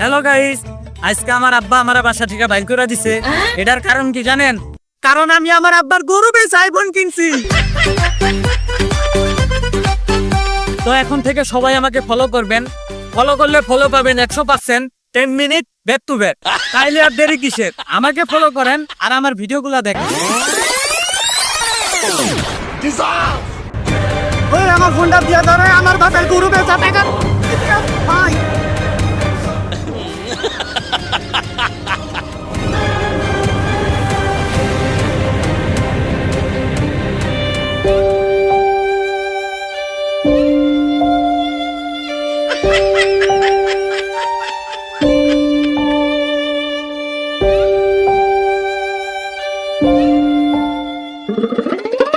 Hello guys আজকে আমার আব্বা আমার বাসা থেকে বাইর করে দিছে। এটার কারণ কি জানেন? কারণ আমি আমার আব্বার গরু বেচে আইফোন কিনছি। তো এখন থেকে সবাই আমাকে ফলো করবেন। ফলো করলে ফলো পাবেন একশো percent ten minute back to back তাইলে আর দেরি কিসের? আমাকে ফলো করেন আর আমার ভিডিওগুলো দেখেন। ওই আমার ফোনটা দিয়ে ধরে আমার বাপের গরু বেচা টাকা।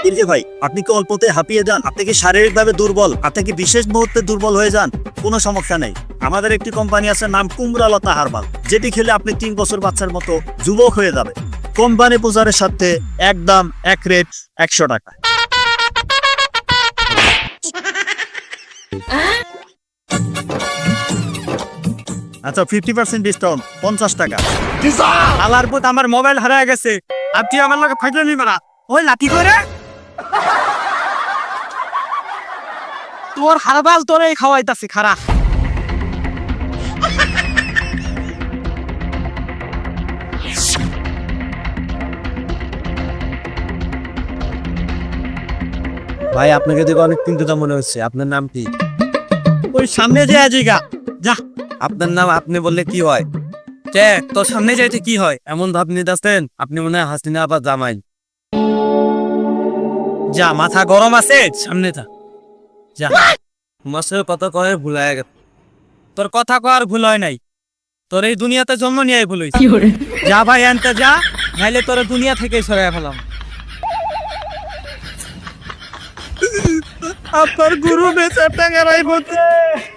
ইলজে ভাই আপনি কি অল্পতে হাঁপিয়ে যান? আপনি কি শারীরিকভাবে দুর্বল? আপনি কি বিশেষ মুহূর্তে দুর্বল হয়ে যান? কোনো সমস্যা নেই। আমাদের একটি কোম্পানি আছে নাম কুমড়ালতা হারবাল। যেটি খেলে আপনি তিন বছর বাচ্চার মতো যুবক হয়ে যাবে কোম্পানি পূজারের সাথে একদম এক রেট একশো টাকা। আচ্ছা ফিফটি পার্সেন্ট ডিসকাউন্ট পঞ্চাশ টাকা। আলার আমার মোবাইল হারায় গেছে। আপনি আমার লগে ফাইটে নিবে না ওই লাঠি করে? তোর হারবাল তোরে খাওয়াইতাছি খারা। ভাই আপনাকে দেখে অনেক চিন্তিত মনে হচ্ছে। আপনার নাম কি? ওই সামনে যে আজিগা যা। আপনার নাম আপনি বললে কি হয়? চে তোর সামনে যাইতে কি হয়? এমন ভাব নিতেছেন আপনি মনে হয় হাসিনা আবার জামাই। যা মাথা গরম আছে? সামনে থা। যা। মাসের কত কথা কয়ে ভুলায় গেছে। তোর কথা কয়ার ভুল হয় নাই। তোর এই দুনিয়াতে জন্ম নিয়ে ভুল হয়েছে যা ভাই আনতে যা নাইলে তোর দুনিয়া থেকে সরাই ফেলাম। আপনার গুরু বেচার টাঙ্গারাই রাই